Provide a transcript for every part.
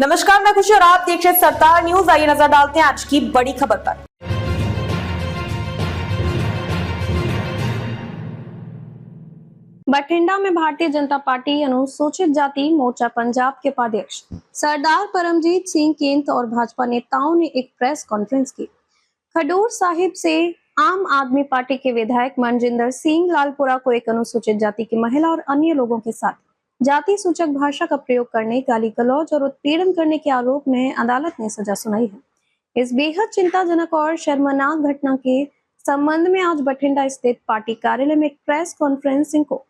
नमस्कार, मैं खुशी और आप देख रहे सरदार न्यूज़। आइए नज़र डालते हैं आज की बड़ी खबर पर। बठिंडा में भारतीय जनता पार्टी अनुसूचित जाति मोर्चा पंजाब के उपाध्यक्ष सरदार परमजीत सिंह केंत और भाजपा नेताओं ने एक प्रेस कॉन्फ्रेंस की। खडूर साहिब से आम आदमी पार्टी के विधायक मनजिंदर सिंह लालपुरा को एक अनुसूचित जाति की महिला और अन्य लोगों के साथ। जाति सूचक भाषा का प्रयोग करने, गाली गलौज और उत्पीड़न करने के आरोप में अदालत ने सजा सुनाई है। इस बेहद चिंताजनक और शर्मनाक घटना के संबंध में आज बठिंडा स्थित पार्टी कार्यालय में प्रेस कॉन्फ्रेंसिंग को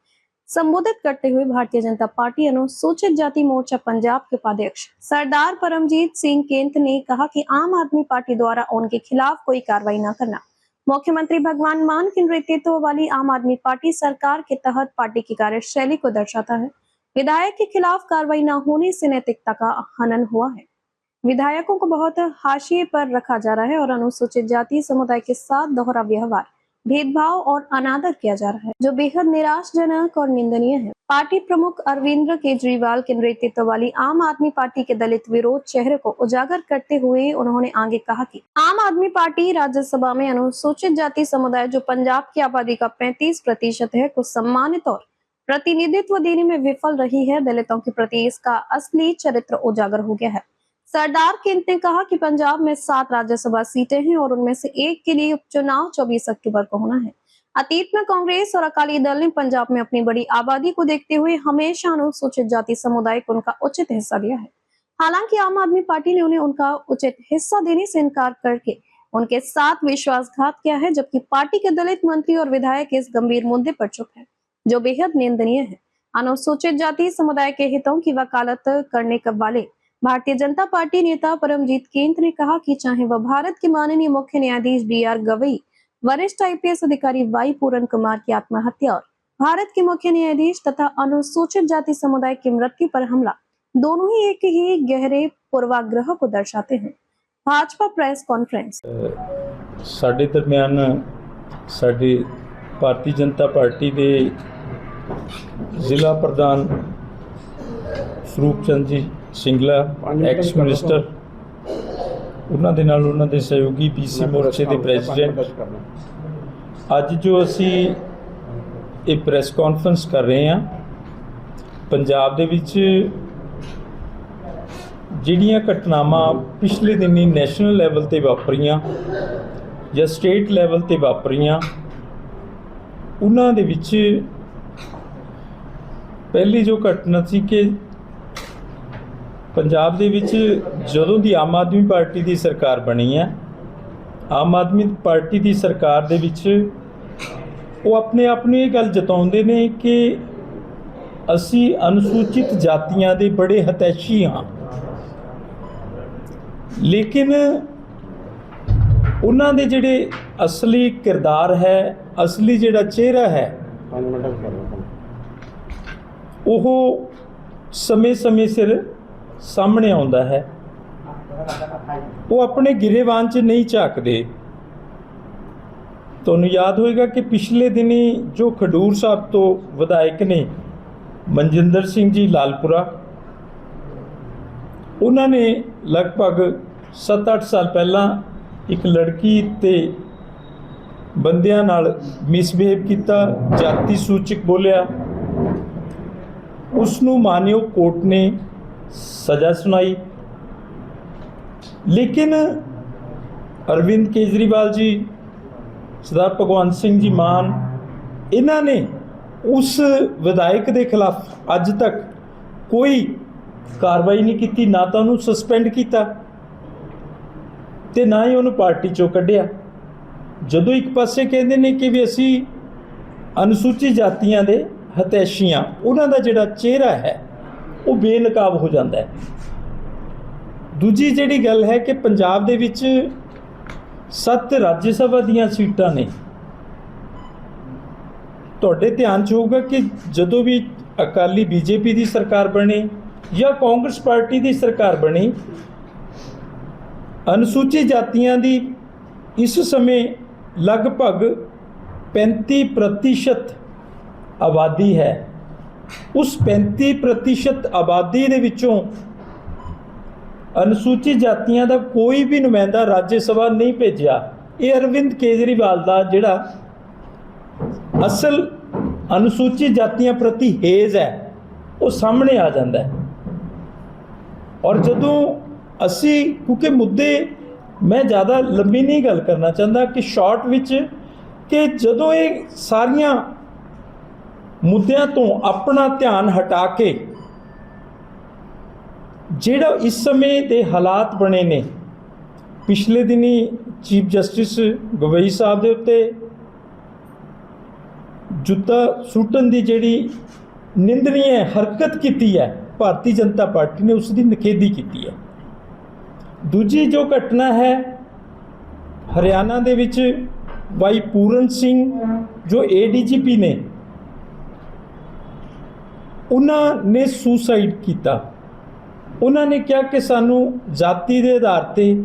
संबोधित करते हुए भारतीय जनता पार्टी अनुसूचित जाति मोर्चा पंजाब के उपाध्यक्ष सरदार परमजीत सिंह केंत ने कहा कि आम आदमी पार्टी द्वारा उनके खिलाफ कोई कार्रवाई न करना, मुख्यमंत्री भगवान मान के नेतृत्व वाली आम आदमी पार्टी सरकार के तहत पार्टी की कार्यशैली को दर्शाता है। विधायक के खिलाफ कार्रवाई न होने से नैतिकता का हनन हुआ है। विधायकों को बहुत हाशिए पर रखा जा रहा है और अनुसूचित जाति समुदाय के साथ दोहरा व्यवहार, भेदभाव और अनादर किया जा रहा है, जो बेहद निराशजनक और निंदनीय है। पार्टी प्रमुख अरविंद केजरीवाल के नेतृत्व वाली आम आदमी पार्टी के दलित विरोध चेहरे को उजागर करते हुए उन्होंने आगे कहा कि आम आदमी पार्टी राज्यसभा में अनुसूचित जाति समुदाय, जो पंजाब की आबादी का 35 प्रतिशत है, को सम्मानित और प्रतिनिधित्व देने में विफल रही है। दलितों के प्रति इसका असली चरित्र उजागर हो गया है। सरदार केंत ने कहा कि पंजाब में सात राज्यसभा सीटें हैं और उनमें से एक के लिए उपचुनाव 24 अक्टूबर को होना है। अतीत में कांग्रेस और अकाली दल ने पंजाब में अपनी बड़ी आबादी को देखते हुए हमेशा अनुसूचित जाति समुदाय को उनका उचित हिस्सा दिया है। हालाँकि आम आदमी पार्टी ने उन्हें उनका उचित हिस्सा देने से इनकार करके उनके साथ विश्वासघात किया है, जबकि पार्टी के दलित मंत्री और विधायक इस गंभीर मुद्दे पर चुप है। जो बेहद निंदनीय है। अनुसूचित जाति समुदाय के हितों की वकालत करने वाले भारतीय जनता पार्टी नेता परमजीत केंद्र ने कहा कि चाहे वह भारत के माननीय मुख्य न्यायाधीश बी आर गवई, वरिष्ठ आईपीएस अधिकारी वाई पूरन कुमार की आत्महत्या और भारत के मुख्य न्यायाधीश तथा अनुसूचित जाति समुदाय की मृत्यु पर हमला दोनों ही एक ही गहरे पूर्वाग्रह को दर्शाते हैं। Bhajpa press conference. साढ़े दरमियान साढ़े भारतीय जनता पार्टी के ਜ਼ਿਲ੍ਹਾ ਪ੍ਰਧਾਨ ਸਰੂਪ ਚੰਦ ਜੀ ਸਿੰਗਲਾ ਐਕਸ ਮਿਨਿਸਟਰ ਉਹਨਾਂ ਦੇ ਨਾਲ ਉਹਨਾਂ ਦੇ ਸਹਿਯੋਗੀ ਪੀਸੀ ਮੋਰਚੇ ਦੇ ਪ੍ਰੈਜ਼ੀਡੈਂਟ। ਅੱਜ ਜੋ ਅਸੀਂ ਇਹ ਪ੍ਰੈਸ ਕਾਨਫਰੰਸ ਕਰ ਰਹੇ ਹਾਂ ਪੰਜਾਬ ਦੇ ਵਿੱਚ ਜਿਹੜੀਆਂ ਘਟਨਾਵਾਂ ਪਿਛਲੇ ਦਿਨੀ ਨੈਸ਼ਨਲ ਲੈਵਲ ਤੇ ਵਾਪਰੀਆਂ ਜਾਂ ਸਟੇਟ ਲੈਵਲ ਤੇ ਵਾਪਰੀਆਂ ਉਹਨਾਂ ਦੇ ਵਿੱਚ ਪਹਿਲੀ ਜੋ ਘਟਨਾ ਸੀ ਕਿ ਪੰਜਾਬ ਦੇ ਵਿੱਚ ਜਦੋਂ ਦੀ ਆਮ ਆਦਮੀ ਪਾਰਟੀ ਦੀ ਸਰਕਾਰ ਬਣੀ ਹੈ, ਆਮ ਆਦਮੀ ਪਾਰਟੀ ਦੀ ਸਰਕਾਰ ਦੇ ਵਿੱਚ ਉਹ ਆਪਣੇ ਆਪ ਨੂੰ ਇਹ ਗੱਲ ਜਤਾਉਂਦੇ ਨੇ ਕਿ ਅਸੀਂ ਅਨੁਸੂਚਿਤ ਜਾਤੀਆਂ ਦੇ ਬੜੇ ਹਤੈਸ਼ੀ ਹਾਂ। ਲੇਕਿਨ ਉਹਨਾਂ ਦੇ ਜਿਹੜੇ ਅਸਲੀ ਕਿਰਦਾਰ ਹੈ, ਅਸਲੀ ਜਿਹੜਾ ਚਿਹਰਾ ਹੈ ਉਹ ਸਮੇਂ-ਸਮੇਂ ਸਿਰ ਸਾਹਮਣੇ ਆਉਂਦਾ ਹੈ। ਉਹ ਆਪਣੇ ਗਿਰੇਵਾਨ 'ਚ ਨਹੀਂ ਝਾਕਦੇ। ਤੁਹਾਨੂੰ ਯਾਦ ਹੋਏਗਾ ਕਿ ਪਿਛਲੇ ਦਿਨੀ ਜੋ ਖਡੂਰ ਸਾਹਿਬ ਤੋਂ ਵਿਧਾਇਕ ਨੇ ਮਨਜਿੰਦਰ ਸਿੰਘ ਜੀ ਲਾਲਪੁਰਾ, ਉਹਨਾਂ ਨੇ ਲਗਭਗ 7-8 ਸਾਲ ਪਹਿਲਾਂ ਇੱਕ ਲੜਕੀ ਤੇ ਬੰਦਿਆਂ ਨਾਲ ਮਿਸਬਿਹੇਵ ਕੀਤਾ, ਜਾਤੀ ਸੂਚਕ ਬੋਲਿਆ। ਉਸ ਨੂੰ ਮਾਨਯੋਗ ਕੋਰਟ ਨੇ ਸਜ਼ਾ ਸੁਣਾਈ। ਲੇਕਿਨ ਅਰਵਿੰਦ ਕੇਜਰੀਵਾਲ ਜੀ, ਸਰਦਾਰ ਭਗਵੰਤ ਸਿੰਘ ਜੀ ਮਾਨ, ਇਹਨਾਂ ਨੇ ਉਸ ਵਿਧਾਇਕ ਦੇ ਖਿਲਾਫ ਅੱਜ ਤੱਕ ਕੋਈ ਕਾਰਵਾਈ ਨਹੀਂ ਕੀਤੀ, ਨਾ ਤਾਂ ਉਹਨੂੰ ਸਸਪੈਂਡ ਕੀਤਾ ਤੇ ਨਾ ਹੀ ਉਹਨੂੰ ਪਾਰਟੀ ਚੋਂ ਕੱਢਿਆ। ਜਦੋਂ ਇੱਕ ਪਾਸੇ ਕਹਿੰਦੇ ਨੇ ਕਿ ਵੀ ਅਸੀਂ ਅਨੁਸੂਚਿਤ ਜਾਤੀਆਂ ਦੇ ਹਤੈਸ਼ੀਆਂ, ਉਹਨਾਂ ਦਾ ਜਿਹੜਾ ਚਿਹਰਾ ਹੈ, ਉਹ ਬੇਨਕਾਬ ਹੋ ਜਾਂਦਾ ਹੈ। ਦੂਜੀ ਜਿਹੜੀ ਗੱਲ ਹੈ ਕਿ ਪੰਜਾਬ ਦੇ ਵਿੱਚ ਸੱਤ ਰਾਜ ਸਭਾ ਦੀਆਂ ਸੀਟਾਂ ਨੇ। ਤੁਹਾਡੇ ਧਿਆਨ 'ਚ ਹੋਊਗਾ ਕਿ ਜਦੋਂ ਵੀ ਅਕਾਲੀ ਬੀਜੇਪੀ ਦੀ ਸਰਕਾਰ ਬਣੀ ਜਾਂ ਕਾਂਗਰਸ ਪਾਰਟੀ ਦੀ ਸਰਕਾਰ ਬਣੀ, ਅਨੁਸੂਚਿਤ ਜਾਤੀਆਂ ਦੀ ਇਸ ਸਮੇਂ ਲਗਭਗ 35% ਆਬਾਦੀ ਹੈ। ਉਸ 35% ਆਬਾਦੀ ਦੇ ਵਿੱਚੋਂ ਅਨੁਸੂਚਿਤ ਜਾਤੀਆਂ ਦਾ ਕੋਈ ਵੀ ਨੁਮਾਇੰਦਾ ਰਾਜ ਸਭਾ ਨਹੀਂ ਭੇਜਿਆ। ਇਹ ਅਰਵਿੰਦ ਕੇਜਰੀਵਾਲ ਦਾ ਜਿਹੜਾ ਅਸਲ ਅਨੁਸੂਚਿਤ ਜਾਤੀਆਂ ਪ੍ਰਤੀ ਹੇਜ਼ ਹੈ, ਉਹ ਸਾਹਮਣੇ ਆ ਜਾਂਦਾ ਹੈ। ਔਰ ਜਦੋਂ ਅਸੀਂ, ਕਿਉਂਕਿ ਮੁੱਦੇ ਮੈਂ ਜ਼ਿਆਦਾ ਲੰਬੀ ਨਹੀਂ ਗੱਲ ਕਰਨਾ ਚਾਹੁੰਦਾ ਕਿ ਸ਼ਾਰਟ ਵਿੱਚ ਕਿ ਜਦੋਂ ਇਹ ਸਾਰੀਆਂ ਮੁੱਦਿਆਂ ਤੋਂ ਆਪਣਾ ਧਿਆਨ ਹਟਾ ਕੇ ਜਿਹੜਾ ਇਸ ਸਮੇਂ ਦੇ ਹਾਲਾਤ ਬਣੇ ਨੇ, ਪਿਛਲੇ ਦਿਨੀ ਚੀਫ ਜਸਟਿਸ ਗਵਈ ਸਾਹਿਬ ਦੇ ਉੱਤੇ ਜੁੱਤਾ ਸੁੱਟਣ ਦੀ ਜਿਹੜੀ ਨਿੰਦਨੀय ਹਰਕਤ ਕੀਤੀ ਹੈ, ਭਾਰਤੀ ਜਨਤਾ ਪਾਰਟੀ ਨੇ ਉਸ ਦੀ ਨਿਖੇਧੀ ਕੀਤੀ ਹੈ। ਦੂਜੀ ਜੋ ਘਟਨਾ ਹੈ, ਹਰਿਆਣਾ ਦੇ ਵਿੱਚ ਵਾਈ ਪੂਰਨ ਸਿੰਘ ਜੋ ਏਡੀਜੀਪੀ ਨੇ ਉਹਨਾਂ ਨੇ ਸੁਸਾਈਡ ਕੀਤਾ। ਉਹਨਾਂ ਨੇ ਕਿਹਾ ਕਿ ਸਾਨੂੰ ਜਾਤੀ ਦੇ ਆਧਾਰ ਤੇ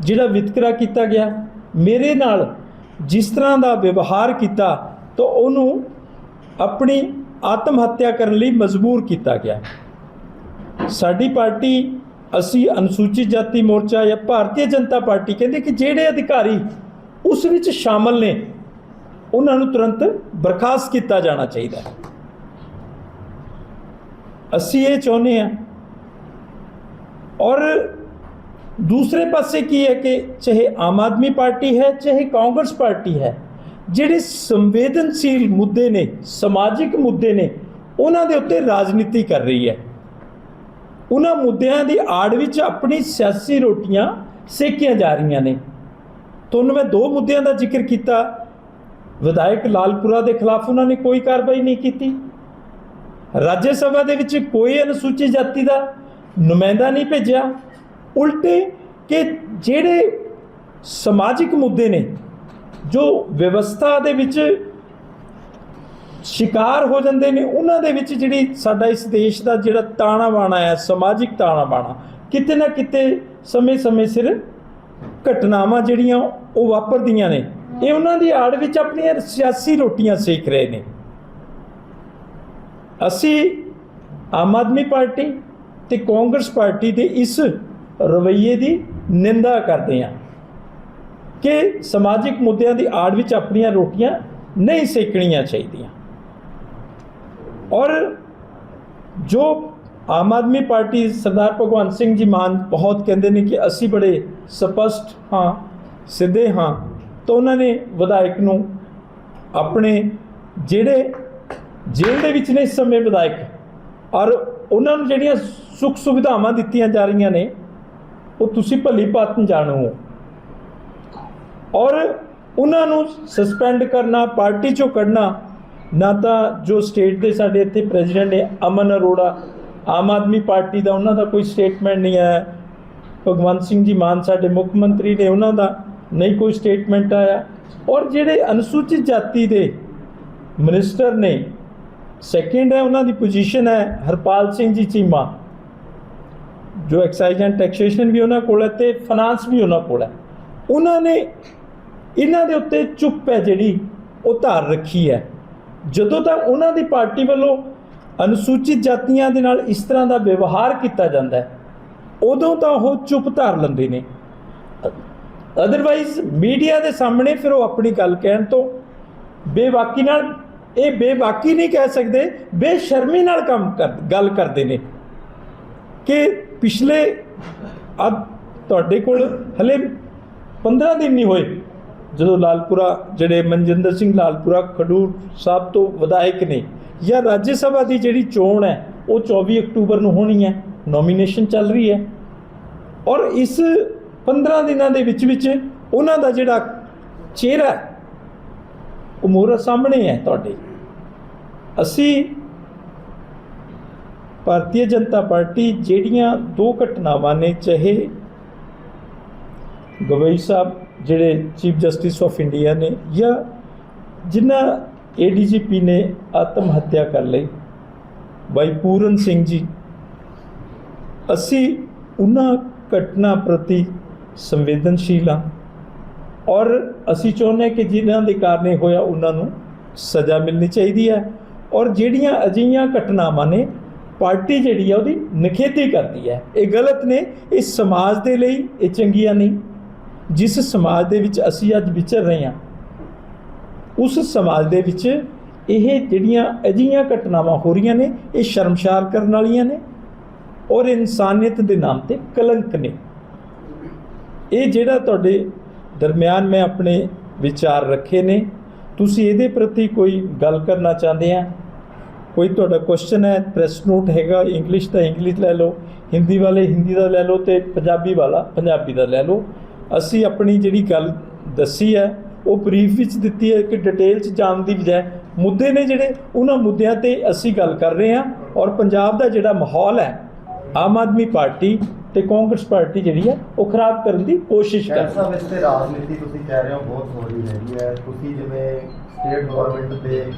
ਜਿਹੜਾ ਵਿਤਕਰਾ ਕੀਤਾ ਗਿਆ, ਮੇਰੇ ਨਾਲ ਜਿਸ ਤਰ੍ਹਾਂ ਦਾ ਵਿਵਹਾਰ ਕੀਤਾ, ਤਾਂ ਉਹਨੂੰ ਆਪਣੀ ਆਤਮ ਹੱਤਿਆ ਕਰਨ ਲਈ ਮਜਬੂਰ ਕੀਤਾ ਗਿਆ। ਸਾਡੀ ਪਾਰਟੀ, ਅਸੀਂ ਅਨੁਸੂਚਿਤ ਜਾਤੀ ਮੋਰਚਾ ਜਾਂ ਭਾਰਤੀ ਜਨਤਾ ਪਾਰਟੀ ਕਹਿੰਦੇ ਕਿ ਜਿਹੜੇ ਅਧਿਕਾਰੀ ਉਸ ਵਿੱਚ ਸ਼ਾਮਲ ਨੇ, ਉਹਨਾਂ ਨੂੰ ਤੁਰੰਤ ਬਰਖਾਸਤ ਕੀਤਾ ਜਾਣਾ ਚਾਹੀਦਾ ਹੈ। ਅਸੀਂ ਇਹ ਚਾਹੁੰਦੇ ਹਾਂ। ਔਰ ਦੂਸਰੇ ਪਾਸੇ ਕੀ ਹੈ ਕਿ ਚਾਹੇ ਆਮ ਆਦਮੀ ਪਾਰਟੀ ਹੈ, ਚਾਹੇ ਕਾਂਗਰਸ ਪਾਰਟੀ ਹੈ, ਜਿਹੜੇ ਸੰਵੇਦਨਸ਼ੀਲ ਮੁੱਦੇ ਨੇ, ਸਮਾਜਿਕ ਮੁੱਦੇ ਨੇ, ਉਹਨਾਂ ਦੇ ਉੱਤੇ ਰਾਜਨੀਤੀ ਕਰ ਰਹੀ ਹੈ। ਉਹਨਾਂ ਮੁੱਦਿਆਂ ਦੀ ਆੜ ਵਿੱਚ ਆਪਣੀ ਸਿਆਸੀ ਰੋਟੀਆਂ ਸੇਕੀਆਂ ਜਾ ਰਹੀਆਂ ਨੇ। ਤੁਹਾਨੂੰ ਮੈਂ ਦੋ ਮੁੱਦਿਆਂ ਦਾ ਜ਼ਿਕਰ ਕੀਤਾ। ਵਿਧਾਇਕ ਲਾਲਪੁਰਾ ਦੇ ਖਿਲਾਫ ਉਹਨਾਂ ਨੇ ਕੋਈ ਕਾਰਵਾਈ ਨਹੀਂ ਕੀਤੀ। ਰਾਜ ਸਭਾ ਦੇ ਵਿੱਚ ਕੋਈ ਅਨੁਸੂਚਿਤ ਜਾਤੀ ਦਾ ਨੁਮਾਇੰਦਾ ਨਹੀਂ ਭੇਜਿਆ। ਉਲਟੇ ਕਿ ਜਿਹੜੇ ਸਮਾਜਿਕ ਮੁੱਦੇ ਨੇ, ਜੋ ਵਿਵਸਥਾ ਦੇ ਵਿੱਚ ਸ਼ਿਕਾਰ ਹੋ ਜਾਂਦੇ ਨੇ, ਉਹਨਾਂ ਦੇ ਵਿੱਚ ਜਿਹੜੀ ਸਾਡਾ ਇਸ ਦੇਸ਼ ਦਾ ਜਿਹੜਾ ਤਾਣਾ ਬਾਣਾ ਹੈ, ਸਮਾਜਿਕ ਤਾਣਾ ਬਾਣਾ ਕਿਤੇ ਨਾ ਕਿਤੇ ਸਮੇਂ-ਸਮੇਂ ਸਿਰ ਘਟਨਾਵਾਂ ਜਿਹੜੀਆਂ ਉਹ ਵਾਪਰਦੀਆਂ ਨੇ। ਇਹ ਉਹਨਾਂ ਦੀ ਆੜ ਵਿੱਚ ਆਪਣੀਆਂ ਸਿਆਸੀ ਰੋਟੀਆਂ ਸੇਕ ਰਹੇ ਨੇ। ਅਸੀਂ ਆਮ ਆਦਮੀ ਪਾਰਟੀ ਤੇ ਕਾਂਗਰਸ ਪਾਰਟੀ ਦੇ ਇਸ ਰਵੱਈਏ ਦੀ ਨਿੰਦਾ ਕਰਦੇ ਹਾਂ ਕਿ ਸਮਾਜਿਕ ਮੁੱਦਿਆਂ ਦੀ ਆੜ ਵਿੱਚ ਆਪਣੀਆਂ ਰੋਟੀਆਂ ਨਹੀਂ ਸੇਕਣੀਆਂ ਚਾਹੀਦੀਆਂ। ਔਰ ਜੋ ਆਮ ਆਦਮੀ ਪਾਰਟੀ ਸਰਦਾਰ ਭਗਵੰਤ ਸਿੰਘ ਜੀ ਮਾਨ ਬਹੁਤ ਕਹਿੰਦੇ ਨੇ ਕਿ ਅਸੀਂ ਬੜੇ ਸਪਸ਼ਟ ਹਾਂ, ਸਿੱਧੇ ਹਾਂ ਤਾਂ ਉਹਨਾਂ ਨੇ ਵਿਧਾਇਕ ਨੂੰ ਆਪਣੇ ਜਿਹੜੇ ਜੇਲ੍ਹ ਦੇ ਵਿੱਚ ਨੇ ਇਸ ਸਮੇਂ ਵਿਧਾਇਕ। ਔਰ ਉਹਨਾਂ ਨੂੰ ਜਿਹੜੀਆਂ ਸੁੱਖ ਸੁਵਿਧਾਵਾਂ ਦਿੱਤੀਆਂ ਜਾ ਰਹੀਆਂ ਨੇ, ਉਹ ਤੁਸੀਂ ਭਲੀ ਭਾਤ ਜਾਣੋ। ਔਰ ਉਹਨਾਂ ਨੂੰ ਸਸਪੈਂਡ ਕਰਨਾ, ਪਾਰਟੀ ਚੋਂ ਕੱਢਣਾ, ਨਾ ਤਾਂ ਜੋ ਸਟੇਟ ਦੇ ਸਾਡੇ ਇੱਥੇ ਪ੍ਰੈਜ਼ੀਡੈਂਟ ਨੇ ਅਮਨ ਅਰੋੜਾ, ਆਮ ਆਦਮੀ ਪਾਰਟੀ ਦਾ ਉਹਨਾਂ ਦਾ ਕੋਈ ਸਟੇਟਮੈਂਟ ਨਹੀਂ ਆਇਆ। ਭਗਵੰਤ ਸਿੰਘ ਜੀ ਮਾਨ ਸਾਡੇ ਮੁੱਖ ਮੰਤਰੀ ਨੇ ਉਹਨਾਂ ਦਾ ਨਹੀਂ ਕੋਈ ਸਟੇਟਮੈਂਟ ਆਇਆ। ਔਰ ਜਿਹੜੇ ਅਨੁਸੂਚਿਤ ਜਾਤੀ ਦੇ ਮਿਨਿਸਟਰ ਨੇ ਸੈਕਿੰਡ ਹੈ, ਉਹਨਾਂ ਦੀ ਪੋਜੀਸ਼ਨ ਹੈ ਹਰਪਾਲ ਸਿੰਘ ਜੀ ਚੀਮਾ। ਜੋ ਐਕਸਾਈਜ਼ ਐਂਡ ਟੈਕਸੇਸ਼ਨ ਵੀ ਉਹਨਾਂ ਕੋਲ ਹੈ ਤੇ ਫਾਈਨਾਂਸ ਵੀ ਉਹਨਾਂ ਕੋਲ ਹੈ। ਉਹਨਾਂ ਨੇ ਇਹਨਾਂ ਦੇ ਉੱਤੇ ਚੁੱਪ ਹੈ ਜਿਹੜੀ, ਉਹ ਧਾਰ ਰੱਖੀ ਹੈ। ਜਦੋਂ ਤਾਂ ਉਹਨਾਂ ਦੀ ਪਾਰਟੀ ਵੱਲੋਂ ਅਨੁਸੂਚਿਤ ਜਾਤੀਆਂ ਦੇ ਨਾਲ ਇਸ ਤਰ੍ਹਾਂ ਦਾ ਵਿਵਹਾਰ ਕੀਤਾ ਜਾਂਦਾ ਹੈ, ਉਦੋਂ ਤਾਂ ਉਹ ਚੁੱਪ ਧਾਰ ਲੈਂਦੇ ਨੇ। ਅਦਰਵਾਈਜ਼ ਮੀਡੀਆ ਦੇ ਸਾਹਮਣੇ ਫਿਰ ਉਹ ਆਪਣੀ ਗੱਲ ਕਹਿਣ ਤੋਂ ਬੇਵਾਕੀ ਨਾਲ ਇਹ ਬੇਬਾਕੀ ਨਹੀਂ ਕਹਿ ਸਕਦੇ, ਬੇਸ਼ਰਮੀ ਨਾਲ ਕੰਮ ਕਰ, ਗੱਲ ਕਰਦੇ ਨੇ। ਕਿ ਪਿਛਲੇ ਅੱਜ ਤੁਹਾਡੇ ਕੋਲ ਹਲੇ 15 ਦਿਨ ਨਹੀਂ ਹੋਏ, ਜਦੋਂ ਲਾਲਪੁਰਾ, ਜਿਹੜੇ ਮਨਜਿੰਦਰ ਸਿੰਘ ਲਾਲਪੁਰਾ, ਖਡੂਰ ਸਾਹਿਬ ਤੋਂ ਵਿਧਾਇਕ ਨੇ, ਜਾਂ ਰਾਜ ਸਭਾ ਦੀ ਜਿਹੜੀ ਚੋਣ ਹੈ, ਉਹ 24 ਅਕਤੂਬਰ ਨੂੰ ਹੋਣੀ ਹੈ ਨੋਮੀਨੇਸ਼ਨ ਚੱਲ ਰਹੀ ਹੈ। ਔਰ ਇਸ 15 ਦਿਨਾਂ ਦੇ ਵਿੱਚ ਵਿੱਚ ਉਹਨਾਂ ਦਾ ਜਿਹੜਾ ਚਿਹਰਾ ਉਹ ਮੋਹਰਾ ਸਾਹਮਣੇ ਹੈ ਤੁਹਾਡੇ। ਅਸੀਂ ਭਾਰਤੀ ਜਨਤਾ ਪਾਰਟੀ ਜਿਹੜੀਆਂ ਦੋ ਘਟਨਾਵਾਂ ਨੇ, ਚਾਹੇ ਗਵਈ ਸਾਹਿਬ ਜਿਹੜੇ ਚੀਫ ਜਸਟਿਸ ਆਫ ਇੰਡੀਆ ਨੇ ਜਾਂ ਜਿਨ੍ਹਾਂ ਏਡੀਜੀਪੀ ਨੇ ਆਤਮ ਹੱਤਿਆ ਕਰ ਲਈ, ਬਾਈ ਪੂਰਨ ਸਿੰਘ ਜੀ, ਅਸੀਂ ਉਹਨਾਂ ਘਟਨਾ ਪ੍ਰਤੀ ਸੰਵੇਦਨਸ਼ੀਲ ਹਾਂ। ਔਰ ਅਸੀਂ ਚਾਹੁੰਦੇ ਹਾਂ ਕਿ ਜਿਨ੍ਹਾਂ ਦੇ ਕਾਰਨ ਇਹ ਹੋਇਆ, ਉਹਨਾਂ ਨੂੰ ਸਜ਼ਾ ਮਿਲਣੀ ਚਾਹੀਦੀ ਹੈ। ਔਰ ਜਿਹੜੀਆਂ ਅਜਿਹੀਆਂ ਘਟਨਾਵਾਂ ਨੇ, ਪਾਰਟੀ ਜਿਹੜੀ ਹੈ ਉਹਦੀ ਨਿਖੇਧੀ ਕਰਦੀ ਹੈ। ਇਹ ਗਲਤ ਨੇ, ਇਹ ਸਮਾਜ ਦੇ ਲਈ ਇਹ ਚੰਗੀਆਂ ਨਹੀਂ। ਜਿਸ ਸਮਾਜ ਦੇ ਵਿੱਚ ਅਸੀਂ ਅੱਜ ਵਿਚਰ ਰਹੇ ਹਾਂ, ਉਸ ਸਮਾਜ ਦੇ ਵਿੱਚ ਇਹ ਜਿਹੜੀਆਂ ਅਜਿਹੀਆਂ ਘਟਨਾਵਾਂ ਹੋ ਰਹੀਆਂ ਨੇ, ਇਹ ਸ਼ਰਮਸ਼ਾਰ ਕਰਨ ਵਾਲੀਆਂ ਨੇ ਔਰ ਇਨਸਾਨੀਅਤ ਦੇ ਨਾਮ ਤੇ ਕਲੰਕ ਨੇ। ਇਹ ਜਿਹੜਾ ਤੁਹਾਡੇ ਦਰਮਿਆਨ ਮੈਂ ਆਪਣੇ ਵਿਚਾਰ ਰੱਖੇ ਨੇ। ਤੁਸੀਂ ਇਹਦੇ ਪ੍ਰਤੀ ਕੋਈ ਗੱਲ ਕਰਨਾ ਚਾਹੁੰਦੇ ਆ? ਕੋਈ ਤੁਹਾਡਾ ਕੁਐਸਚਨ ਹੈ ਪ੍ਰੈਸ ਨੋਟ ਹੈਗਾ ਇੰਗਲਿਸ਼ ਦਾ ਇੰਗਲਿਸ਼ ਲੈ ਲਓ, ਹਿੰਦੀ ਵਾਲੇ ਹਿੰਦੀ ਦਾ ਲੈ ਲਓ ਤੇ ਪੰਜਾਬੀ ਵਾਲਾ ਪੰਜਾਬੀ ਦਾ ਲੈ ਲਓ। ਅਸੀਂ ਆਪਣੀ ਜਿਹੜੀ ਗੱਲ ਦੱਸੀ ਹੈ, ਉਹ ਬਰੀਫ ਵਿੱਚ ਦਿੱਤੀ ਹੈ ਕਿ ਡਿਟੇਲ ਚ ਜਾਣ ਦੀ ਬਜਾਏ ਮੁੱਦੇ ਨੇ ਜਿਹੜੇ, ਉਹਨਾਂ ਮੁੱਦਿਆਂ ਤੇ ਅਸੀਂ ਗੱਲ ਕਰ ਰਹੇ ਹਾਂ ਔਰ ਪੰਜਾਬ ਦਾ ਜਿਹੜਾ ਮਾਹੌਲ ਹੈ, ਆਮ ਆਦਮੀ ਪਾਰਟੀ ਤੇ ਕਾਂਗਰਸ ਪਾਰਟੀ ਜਿਹੜੀ ਹੈ ਉਹ ਖਰਾਬ ਕਰਨ ਦੀ ਕੋਸ਼ਿਸ਼ ਕਰ ਇਸ ਤੇ ਰਾਜਨੀਤੀ ਤੁਸੀਂ ਕਹਿ ਰਹੇ ਹੋ ਬਹੁਤ ਹੋ ਰਹੀ ਹੈਗੀ ਹੈ। ਤੁਸੀਂ ਜਿਵੇਂ ਸਟੇਟ ਗਵਰਨਮੈਂਟ ਤੇ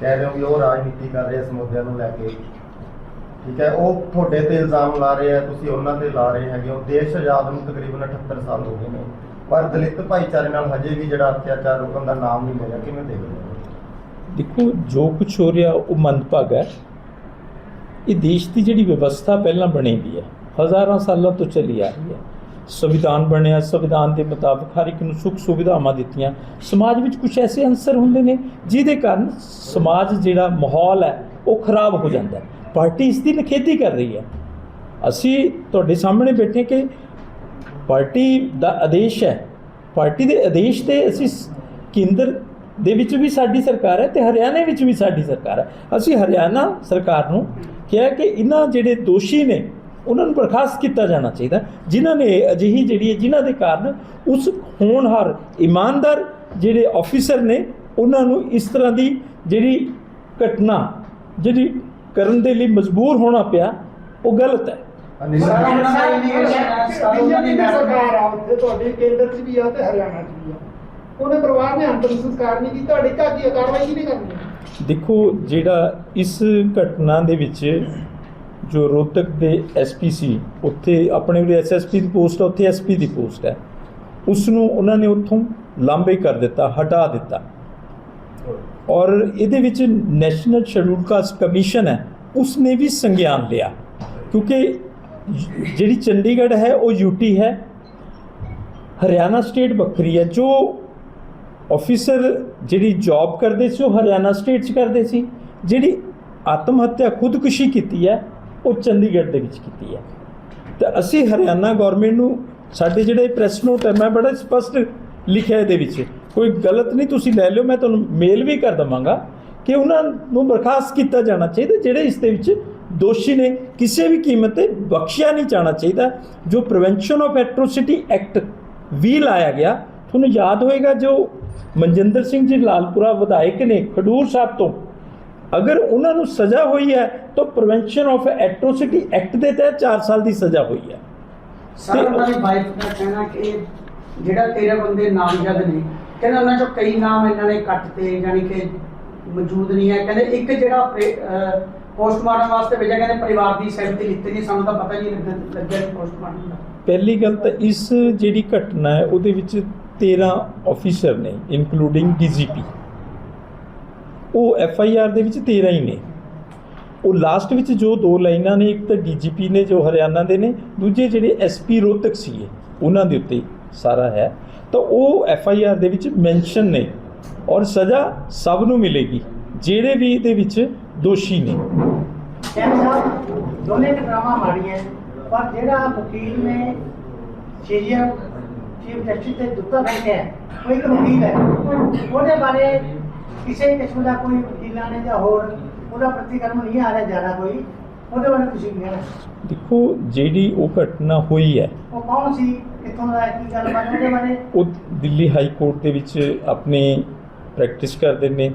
ਕਹਿ ਰਹੇ ਹੋ ਕਿ ਉਹ ਰਾਜਨੀਤੀ ਕਰ ਰਹੇ ਇਸ ਮੁੱਦਿਆਂ ਨੂੰ ਲੈ ਕੇ। ਠੀਕ ਹੈ ਉਹ ਤੁਹਾਡੇ ਤੇ ਇਲਜ਼ਾਮ ਲਾ ਰਹੇ ਆ ਤੁਸੀਂ ਉਹਨਾਂ ਤੇ ਲਾ ਰਹੇ ਹੈਗੇ ਹੋ। ਦੇਸ਼ ਆਜ਼ਾਦ ਨੂੰ ਤਕਰੀਬਨ 78 ਸਾਲ ਹੋ ਗਏ ਨੇ। ਪਰ ਦਲਿਤ ਭਾਈਚਾਰੇ ਨਾਲ ਹਜੇ ਵੀ ਜਿਹੜਾ ਅਤਿਆਚਾਰ ਰੁਕਣ ਦਾ ਨਾਮ ਨਹੀਂ ਲੈ ਰਿਹਾ ਕਿਵੇਂ ਦੇਖਦੇ ਹੋ? ਦੇਖੋ ਜੋ ਕੁਝ ਹੋ ਰਿਹਾ ਉਹ ਮੰਦਭਾਗਾ ਹੈ। ਇਹ ਦੇਸ਼ ਦੀ ਜਿਹੜੀ ਵਿਵਸਥਾ ਪਹਿਲਾਂ ਬਣੀ ਦੀ ਹੈ ਹਜ਼ਾਰਾਂ ਸਾਲਾਂ ਤੋਂ ਚੱਲੀ ਆ ਰਹੀ ਹੈ। ਸੰਵਿਧਾਨ ਬਣਿਆ, ਸੰਵਿਧਾਨ ਦੇ ਮੁਤਾਬਕ ਹਰ ਇੱਕ ਨੂੰ ਸੁੱਖ ਸੁਵਿਧਾਵਾਂ ਦਿੱਤੀਆਂ। ਸਮਾਜ ਵਿੱਚ ਕੁਝ ਐਸੇ ਅੰਸਰ ਹੁੰਦੇ ਨੇ ਜਿਹਦੇ ਕਾਰਨ ਸਮਾਜ ਜਿਹੜਾ ਮਾਹੌਲ ਹੈ, ਉਹ ਖਰਾਬ ਹੋ ਜਾਂਦਾ ਹੈ। ਪਾਰਟੀ ਇਸ ਦੀ ਨਿਖੇਧੀ ਕਰ ਰਹੀ ਹੈ। ਅਸੀਂ ਤੁਹਾਡੇ ਸਾਹਮਣੇ ਬੈਠੇ ਕਿ ਪਾਰਟੀ ਦਾ ਆਦੇਸ਼ ਹੈ। ਪਾਰਟੀ ਦੇ ਆਦੇਸ਼ ਤੇ ਅਸੀਂ ਸ- ਕੇਂਦਰ ਦੇ ਵਿੱਚ ਵੀ ਸਾਡੀ ਸਰਕਾਰ ਹੈ ਤੇ ਹਰਿਆਣੇ ਵਿੱਚ ਵੀ ਸਾਡੀ ਸਰਕਾਰ ਹੈ। ਅਸੀਂ ਹਰਿਆਣਾ ਸਰਕਾਰ ਨੂੰ ਕਿਹਾ ਕਿ ਇਹਨਾਂ ਜਿਹੜੇ ਦੋਸ਼ੀ ਨੇ ਉਹਨਾਂ ਨੂੰ ਬਰਖਾਸਤ ਕੀਤਾ ਜਾਣਾ ਚਾਹੀਦਾ ਜਿਨ੍ਹਾਂ ਨੇ ਅਜਿਹੀ ਜਿਹੜੀ ਹੈ ਜਿਨ੍ਹਾਂ ਦੇ ਕਾਰਨ ਉਸ ਹੋਣਹਾਰ ਇਮਾਨਦਾਰ ਜਿਹੜੇ ਆਫੀਸਰ ਨੇ ਉਹਨਾਂ ਨੂੰ ਇਸ ਤਰ੍ਹਾਂ ਦੀ ਜਿਹੜੀ ਘਟਨਾ ਜਿਹੜੀ ਕਰਨ ਦੇ ਲਈ ਮਜਬੂਰ ਹੋਣਾ ਪਿਆ ਉਹ ਗਲਤ ਹੈ। ਅਨਿਲ ਬੀਜੇਪੀ ਦੀ ਸਰਕਾਰ ਆ ਉੱਥੇ ਤੁਹਾਡੀ ਕੇਂਦਰ 'ਚ ਵੀ ਆ ਤੇ ਹਰਿਆਣਾ 'ਚ ਵੀ ਆ। ਉਹਨੇ ਪਰਿਵਾਰ ਨੇ ਅੰਤਮ ਸੰਸਕਾਰ ਨਹੀਂ ਕੀਤਾ ਤੁਹਾਡੀ ਘਰ ਦੀ ਕਾਰਵਾਈ ਕਿਹਨੇ ਕਰਨੀ ਹੈ? ਦੇਖੋ ਜਿਹੜਾ ਇਸ ਘਟਨਾ ਦੇ ਵਿੱਚ ਜੋ ਰੋਹਤਕ ਦੇ ਐਸਪੀ ਸੀ, ਉੱਥੇ ਆਪਣੇ ਉਹਦੇ ਐਸਐਸਪੀ ਦੀ ਪੋਸਟ ਉੱਥੇ ਐਸਪੀ ਦੀ ਪੋਸਟ ਹੈ। ਉਸ ਨੂੰ ਉਹਨਾਂ ਨੇ ਉੱਥੋਂ ਲਾਂਬੇ ਕਰ ਦਿੱਤਾ, ਹਟਾ ਦਿੱਤਾ। ਔਰ ਇਹਦੇ ਵਿੱਚ ਨੈਸ਼ਨਲ ਸ਼ਡਿਊਲ ਕਾਸਟ ਕਮਿਸ਼ਨ ਹੈ ਉਸ ਨੇ ਵੀ ਸੰਗਿਆਨ ਲਿਆ। ਕਿਉਂਕਿ ਜਿਹੜੀ ਚੰਡੀਗੜ੍ਹ ਹੈ, ਉਹ ਯੂਟੀ ਹੈ। ਹਰਿਆਣਾ ਸਟੇਟ ਵੱਖਰੀ ਹੈ। ਜੋ ਆਫੀਸਰ ਜਿਹੜੀ ਜੌਬ ਕਰਦੇ ਸੀ, ਉਹ ਹਰਿਆਣਾ ਸਟੇਟ 'ਚ ਕਰਦੇ ਸੀ। ਜਿਹੜੀ ਆਤਮ ਹੱਤਿਆ ਖੁਦਕੁਸ਼ੀ ਕੀਤੀ ਹੈ ਉਹ ਚੰਡੀਗੜ੍ਹ ਦੇ ਵਿੱਚ ਕੀਤੀ ਹੈ। ਤਾਂ ਅਸੀਂ ਹਰਿਆਣਾ ਗਵਰਨਮੈਂਟ ਨੂੰ ਸਾਡੇ ਜਿਹੜੇ ਪ੍ਰੈਸ ਨੋਟ ਹੈ, ਮੈਂ ਬੜਾ ਸਪਸ਼ਟ ਲਿਖਿਆ ਇਹਦੇ ਵਿੱਚ। ਕੋਈ ਗਲਤ ਨਹੀਂ, ਤੁਸੀਂ ਲੈ ਲਿਓ, ਮੈਂ ਤੁਹਾਨੂੰ ਮੇਲ ਵੀ ਕਰ ਦਵਾਂਗਾ ਕਿ ਉਹਨਾਂ ਨੂੰ ਬਰਖਾਸਤ ਕੀਤਾ ਜਾਣਾ ਚਾਹੀਦਾ, ਜਿਹੜੇ ਇਸ ਦੇ ਵਿੱਚ ਦੋਸ਼ੀ ਨੇ। ਕਿਸੇ ਵੀ ਕੀਮਤ ਤੇ ਬਖਸ਼ਿਆ ਨਹੀਂ ਜਾਣਾ ਚਾਹੀਦਾ। ਜੋ ਪ੍ਰੀਵੈਂਸ਼ਨ ਆਫ ਐਟਰੋਸਿਟੀ ਐਕਟ ਵੀ ਲਾਇਆ ਗਿਆ, ਤੁਹਾਨੂੰ ਯਾਦ ਹੋਏਗਾ ਜੋ ਮਨਜਿੰਦਰ ਸਿੰਘ ਜੀ ਲਾਲਪੁਰਾ ਵਿਧਾਇਕ ਨੇ ਖਡੂਰ ਸਾਹਿਬ ਤੋਂ ਅਗਰ ਉਹਨਾਂ ਨੂੰ ਸਜ਼ਾ ਹੋਈ ਹੈ ਤਾਂ ਪ੍ਰੀਵੈਂਸ਼ਨ ਆਫ ਐਟਰੋਸਿਟੀ ਐਕਟ ਦੇ ਤਹਿਤ 4 ਸਾਲ ਦੀ ਸਜ਼ਾ ਹੋਈ ਹੈ। ਸਰ ਉਹਨਾਂ ਦੀ ਵਾਈਫ ਦਾ ਕਹਿਣਾ ਕਿ ਜਿਹੜਾ ਤੇਰੇ ਬੰਦੇ ਨਾਮਜ਼ਦ ਨੇ ਕਹਿੰਦੇ ਉਹਨਾਂ ਚੋਂ ਕਈ ਨਾਮ ਇਹਨਾਂ ਨੇ ਕੱਟਤੇ ਯਾਨੀ ਕਿ ਮੌਜੂਦ ਨਹੀਂ ਹੈ। ਕਹਿੰਦੇ ਇੱਕ ਜਿਹੜਾ ਪੋਸਟਮਾਰਟਮ ਵਾਸਤੇ ਭੇਜਿਆ ਕਹਿੰਦੇ ਪਰਿਵਾਰ ਦੀ ਸਹਿਮਤੀ ਲਿੱਤੀ ਨਹੀਂ ਸਾਨੂੰ ਤਾਂ ਪਤਾ ਨਹੀਂ ਲੱਗਾ ਲੱਗਿਆ ਪੋਸਟਮਾਰਟਮ ਦਾ। ਪਹਿਲੀ ਗੱਲ ਤਾਂ ਇਸ ਜਿਹੜੀ ਘਟਨਾ ਹੈ ਉਹਦੇ ਵਿੱਚ 13 ਆਫੀਸਰ ਨੇ ਇਨਕਲੂਡਿੰਗ ਡੀਜੀਪੀ ਉਹ ਐਫ ਆਈ ਆਰ ਦੇ ਵਿੱਚ 13 ਹੀ ਨੇ। ਉਹ ਲਾਸਟ ਵਿੱਚ ਜੋ ਦੋ ਲਾਈਨਾਂ ਨੇ, ਇੱਕ ਤਾਂ ਡੀਜੀਪੀ ਨੇ, ਜੋ ਹਰਿਆਣਾ ਦੇ ਨੇ, ਦੂਜੇ ਜਿਹੜੇ ਐਸਪੀ ਰੋਹਤਕ ਸੀਗੇ ਉਹਨਾਂ ਦੇ ਉੱਤੇ ਸਾਰਾ ਹੈ। ਤਾਂ ਉਹ ਐਫ ਆਈ ਆਰ ਦੇ ਵਿੱਚ ਮੈਂਸ਼ਨ ਨੇ ਔਰ ਸਜ਼ਾ ਸਭ ਨੂੰ ਮਿਲੇਗੀ, ਜਿਹੜੇ ਵੀ ਇਹਦੇ ਵਿੱਚ ਦੋਸ਼ੀ ਨੇ। ਦੋਨੇ ਘਟਨਾਵਾਂ ਮਾੜੀਆਂ ਪਰ ਜਿਹੜਾ ਵਕੀਲ ਨੇ ਸੀਨੀਅਰ ਚੀਫ ਜਸਟਿਸ ਤੇ ਦੁੱਤਾ ਬੈਠਿਆ ਹੈ ਵਕੀਲ ਹੈ। ਉਹਦੇ ਬਾਰੇ ਕਿਸੇ ਕਿਸਮ ਦਾ ਕੋਈ ਵਕੀਲਾਂ ਨੇ ਜਾਂ ਹੋਰ ਉਹਦਾ ਪ੍ਰਤੀਕਰਮ ਨਹੀਂ ਆ ਰਿਹਾ ਜ਼ਿਆਦਾ ਕੋਈ ਉਹਦੇ ਬਾਰੇ ਤੁਸੀਂ ਕੀ ਕਹਿਣਾ? ਦੇਖੋ ਜਿਹੜੀ ਉਹ ਘਟਨਾ ਹੋਈ ਹੈ ਉਹ ਕੌਣ ਸੀ? ਕਿੱਥੋਂ ਦਾ ਹੈ, ਕੀ ਗੱਲਬਾਤ ਉਹਦੇ ਬਾਰੇ? ਉਹ ਦਿੱਲੀ ਹਾਈ ਕੋਰਟ ਦੇ ਵਿੱਚ ਆਪਣੀ ਪ੍ਰੈਕਟਿਸ ਕਰਦੇ ਨੇ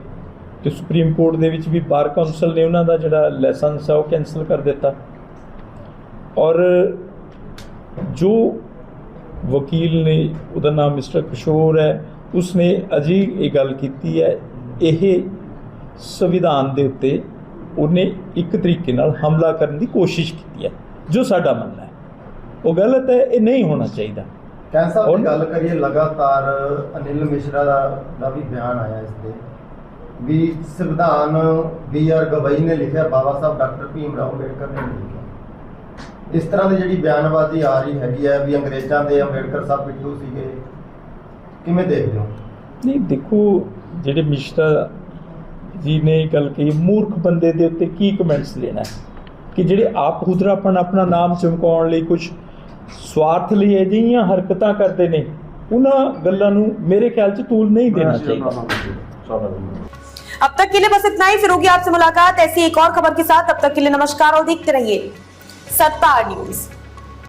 ਤੇ ਸੁਪਰੀਮ ਕੋਰਟ ਦੇ ਵਿੱਚ ਵੀ ਬਾਰ ਕਾਉਂਸਲ ਨੇ ਉਹਨਾਂ ਦਾ ਜਿਹੜਾ ਲਾਇਸੈਂਸ ਹੈ ਉਹ ਕੈਨਸਲ ਕਰ ਦਿੱਤਾ। ਔਰ ਜੋ ਵਕੀਲ ਨੇ ਉਹਦਾ ਨਾਮ ਮਿਸਟਰ ਕਿਸ਼ੋਰ ਹੈ ਉਸਨੇ ਅਜੀ ਇਹ ਗੱਲ ਕੀਤੀ ਹੈ ਇਹ ਸੰਵਿਧਾਨ ਦੇ ਉੱਤੇ ਉਹਨੇ ਇੱਕ ਤਰੀਕੇ ਨਾਲ ਹਮਲਾ ਕਰਨ ਦੀ ਕੋਸ਼ਿਸ਼ ਕੀਤੀ ਹੈ ਜੋ ਸਾਡਾ ਮੰਨਣਾ ਹੈ। ਉਹ ਗਲਤ ਹੈ ਇਹ ਨਹੀਂ ਹੋਣਾ ਚਾਹੀਦਾ। ਹੁਣ- ਦੀ ਗੱਲ ਕਰੀਏ ਲਗਾਤਾਰ ਅਨਿਲ ਮਿਸ਼ਰਾ ਦਾ ਦਾ ਵੀ ਬਿਆਨ ਆਇਆ ਇਸ ਤੇ। ਵੀ ਸੰਵਿਧਾਨ ਬੀ ਆਰ ਗਵਈ ਨੇ ਲਿਖਿਆ ਬਾਬਾ ਸਾਹਿਬ ਡਾਕਟਰ ਭੀਮ ਰਾਓ ਅੰਬੇਡਕਰ ਨੇ ਲਿਖਿਆ। ਇਸ ਤਰ੍ਹਾਂ ਦੀ ਜਿਹੜੀ ਬਿਆਨਬਾਜ਼ੀ ਆ ਰਹੀ ਹੈਗੀ ਹੈ ਵੀ ਅੰਗਰੇਜ਼ਾਂ ਦੇ ਅੰਬੇਡਕਰ ਸਾਹਿਬ ਪਿੱਠੂ ਸੀਗੇ ਕਿਵੇਂ ਦੇਖਦੇ ਹੋ? ਨਹੀਂ ਦੇਖੋ ਜਿਹੜੇ ਮਿਸ਼ਰਾ ਜੀ ਨੇ ਇਹ ਗੱਲ ਕਹੀ ਮੂਰਖ ਬੰਦੇ ਦੇ ਉੱਤੇ ਕੀ ਕਮੈਂਟਸ ਲੈਣਾ ਹੈ? ਕਿ ਜਿਹੜੇ ਆਪ ਖੁਦਰਾਪਣ ਆਪਣਾ ਨਾਮ ਚਮਕਾਉਣ ਲਈ ਕੁਝ ਸਵਾਰਥ ਲਈ ਅਜਿਹੀਆਂ ਹਰਕਤਾਂ ਕਰਦੇ ਨੇ ਉਹਨਾਂ ਗੱਲਾਂ ਨੂੰ ਮੇਰੇ ਖਿਆਲ 'ਚ ਤੂਲ ਨਹੀਂ ਦੇਣਾ ਚਾਹੀਦਾ अब तक के लिए बस इतना ही फिर होगी आपसे मुलाकात ऐसी एक और खबर के साथ तब तक के लिए नमस्कार और देखते रहिए सत्ता न्यूज